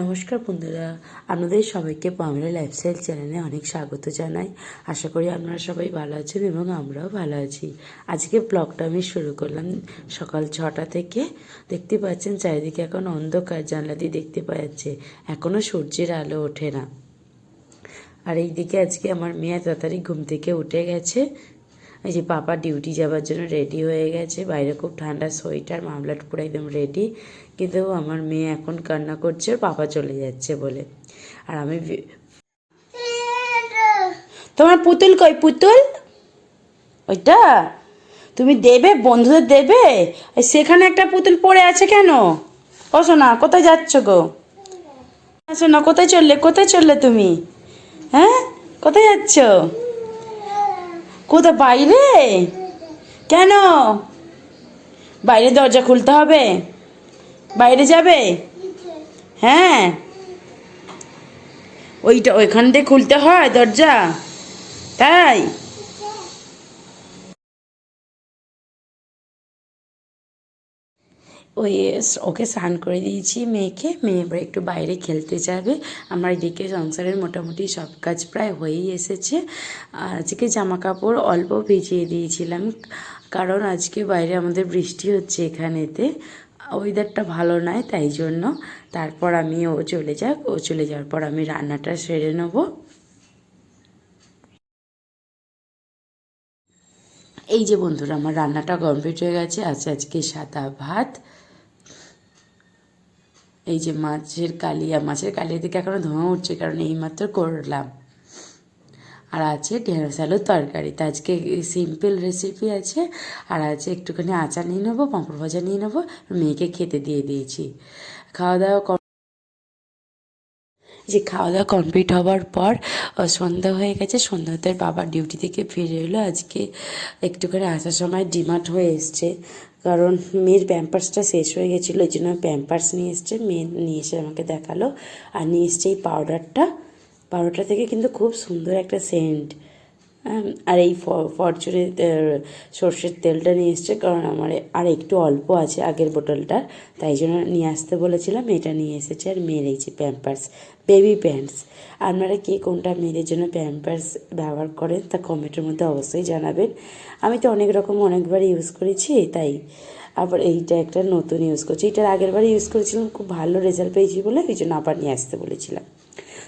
নমস্কার বন্ধুরা, আপনাদের সবাইকে পামরা লাইফস্টাইল চ্যানেলে অনেক স্বাগত জানাই। আশা করি আপনারা সবাই ভালো আছেন এবং আমরাও ভালো আছি। আজকে ব্লগটা আমি শুরু করলাম সকাল ছটা থেকে। দেখতে পাচ্ছেন চারিদিকে এখন অন্ধকার জানলা দিয়ে দেখতে পাওয়া যাচ্ছে। এখনও সূর্যের আলো ওঠে না। আর এইদিকে আজকে আমার মেয়ে তাড়াতাড়ি ঘুম থেকে উঠে গেছে। এই যে পাপা ডিউটি যাওয়ার জন্য রেডি হয়ে গেছে। বাইরে খুব ঠান্ডা সোয়েটার, মামলাট পুরো একদম রেডি। কিন্তু আমার মেয়ে এখন কান্না করছে, ওর পাপা চলে যাচ্ছে বলে। আর আমি তোমার পুতুল কই? পুতুল? ওইটা? তুমি দেবে? বন্ধুদের দেবে? সেখানে একটা পুতুল পড়ে আছে কেন? ও না কোথায় যাচ্ছ গো? আসো না কোথায় চললে? কোথায় চললে তুমি? হ্যাঁ কোথায় যাচ্ছ? কোথা বাইরে? কেন? বাইরে দরজা খুলতে হবে। বাইরে যাবে? হ্যাঁ। ওইটা ওইখান দিয়ে খুলতে হয় দরজা। তাই? ওই ওকে স্নান করে দিয়েছি মেয়েকে। মেয়ে এবার একটু বাইরে খেলতে যাবে। আমার এদিকে সংসারের মোটামুটি সব কাজ প্রায় হয়েই এসেছে। আজকে জামা কাপড় অল্প ভিজিয়ে দিয়েছিলাম, কারণ আজকে বাইরে আমাদের বৃষ্টি হচ্ছে এখানেতে। ওয়েদারটা ভালো নয়, তাই জন্য। তারপর আমি ও চলে যাক, ও চলে যাওয়ার পর আমি রান্নাটা সেরে নেব। এই যে বন্ধুরা, আমার রান্নাটা কমপ্লিট হয়ে গেছে। আছে আজকে সাদা ভাত এই যে মাছের কালিয়া মাছের কালিয়া থেকে এখনও ধোঁয়া উঠছে কারণ এইমাত্র করলাম। আর আছে ঢেঁড়স আলুর তরকারি। তো আজকে সিম্পল রেসিপি আছে। আর আছে একটুখানি আচার নিয়ে নেব, পাঁপড় ভাজা নিয়ে নেব, মেয়েকে খেতে দিয়ে দিয়েছি। খাওয়া দাওয়া যে খাওয়া দাওয়া কমপ্লিট হওয়ার পর সন্ধ্যা হয়ে গেছে। সন্ধ্যাতে বাবা ডিউটি থেকে ফিরে এলো। আজকে একটুখানি আসার সময় ডিমার্ট হয়ে এসছে। কারণ মেয়ের প্যাম্পার্সটা শেষ হয়ে গেছিল, এই জন্য প্যাম্পার্স নিয়ে এসছে। মেয়ে নিয়ে এসে আমাকে দেখাল আর নিয়ে এসছে এই পাউডারটা পাউডারটা থেকে কিন্তু খুব সুন্দর একটা সেন্ট আর এই ফরচুনের সর্ষের তেলটা নিয়ে এসছে কারণ আমার আর একটু অল্প আছে আগের বোতলটা তাই জন্য নিয়ে আসতে বলেছিলাম, এটা নিয়ে এসেছে আর মেয়ের এই যে প্যাম্পার্স বেবি প্যান্টস আপনারা কে কোনটা মেয়েদের জন্য প্যাম্পার্স ব্যবহার করেন তা কমেন্টের মধ্যে অবশ্যই জানাবেন। আমি তো অনেক রকম অনেকবার ইউজ করেছি, তাই আবার এইটা একটা নতুন ইউজ করছি। এটার আগের বার ইউজ করেছিলাম, খুব ভালো রেজাল্ট পেয়েছি বলে, ওই জন্য আবার নিয়ে আসতে বলেছিলাম।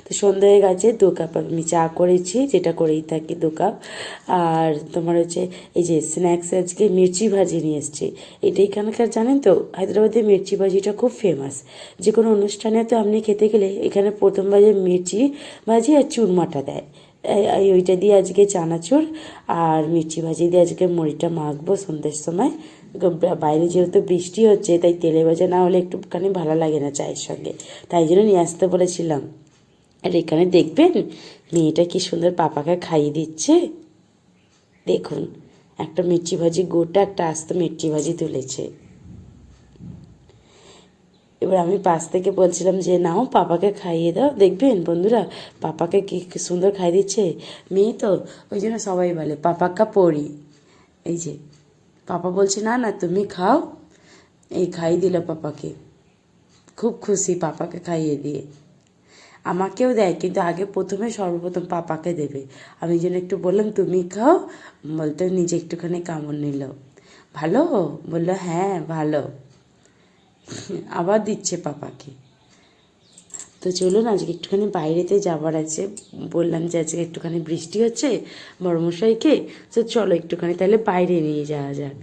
তো সন্ধ্যা হয়ে গেছে, দু কাপ আমি চা করেছি, যেটা করেই থাকি দু কাপ। আর তোমার হচ্ছে এই যে স্ন্যাক্স আজকে মির্চি ভাজি নিয়ে এসছি। এটা এখানকার জানেন তো? হায়দ্রাবাদের মির্চি ভাজিটা খুব ফেমাস যে কোনো অনুষ্ঠানে তো আপনি খেতে গেলে এখানে প্রথম বাজে মির্চি ভাজি আর চুরমাটা দেয়। ওইটা দিয়ে আজকে চানাচুর আর মির্চি ভাজি দিয়ে আজকে মুড়িটা মাখবো সন্ধ্যের সময়। বাইরে যেহেতু বৃষ্টি হচ্ছে, তাই তেলে ভাজা না হলে একটুখানি ভালো লাগে না চায়ের সঙ্গে। তাই জন্য নিয়ে আসতে বলেছিলাম। আর এখানে দেখবেন মেয়েটা কি সুন্দর পাপাকে খাইয়ে দিচ্ছে। দেখুন, একটা মির্চি ভাজি, গোটা একটা আস্ত মির্চি ভাজি তুলেছে। এবার আমি পাশ থেকে বলছিলাম যে, নাও, পাপাকে খাইয়ে দাও। দেখবেন বন্ধুরা, পাপাকে কি সুন্দর খাইয়ে দিচ্ছে। মেয়ে তো, ওই জন্য সবাই বলে পাপাকা পড়ি এই যে, পাপা বলছে, না না, তুমি খাও। এই খাইয়ে দিল পাপাকে। খুব খুশি পাপাকে খাইয়ে দিয়ে। আমাকেও দেয়, কিন্তু আগে প্রথমে সর্বপ্রথম পাপাকে দেবে। আমি যেন একটু বললাম, তুমি খাও? বলতে নিজে একটুখানি কামড় নিল। ভালো? বলল হ্যাঁ ভালো। আবার দিচ্ছে পাপাকে। তো চলুন, আজকে একটুখানি বাইরেতে যাবার আছে। বললাম যে আজকে একটুখানি বৃষ্টি হচ্ছে বড়মশাইকে, তো চলো একটুখানি তাহলে বাইরে নিয়ে যাওয়া যাক।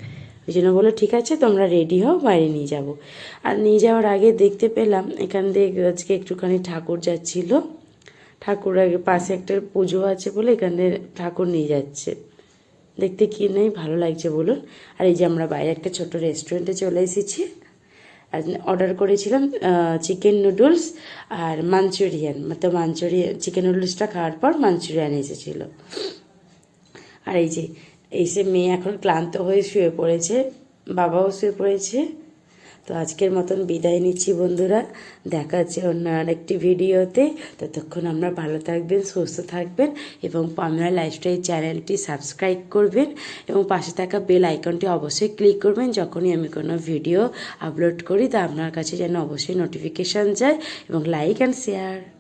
ওই জন্য বলল, ঠিক আছে, তোমরা রেডি হও, বাইরে নিয়ে যাব। আর নিয়ে যাওয়ার আগে দেখতে পেলাম, এখান থেকে আজকে একটুখানি ঠাকুর যাচ্ছিল। ঠাকুর আগে পাশে একটা পুজো আছে বলে এখানে ঠাকুর নিয়ে যাচ্ছে। দেখতে কি নেই, ভালো লাগছে বলুন। আর এই যে আমরা বাইরে একটা ছোট রেস্টুরেন্টে চলে এসেছি। আর অর্ডার করেছিলাম চিকেন নুডলস আর মাঞ্চুরিয়ান তো মাঞ্চুরিয়ান চিকেন নুডলসটা খাওয়ার পর মাঞ্চুরিয়ান এসেছিল। আর এই যে এসে মেয়ে এখন ক্লান্ত হয়ে শুয়ে পড়েছে, বাবাও শুয়ে পড়েছে। তো আজকের মতন বিদায় নিচ্ছি বন্ধুরা। দেখা হচ্ছে অন্য আরেকটি ভিডিওতে। ততক্ষণ আমরা ভালো থাকবেন, সুস্থ থাকবেন এবং পামলা লাইফস্টাইল চ্যানেলটি সাবস্ক্রাইব করবেন এবং পাশে থাকা বেল আইকনটি অবশ্যই ক্লিক করবেন। যখনই আমি কোনো ভিডিও আপলোড করি, তা আপনার কাছে যেন অবশ্যই নোটিফিকেশান যায় এবং লাইক অ্যান্ড শেয়ার।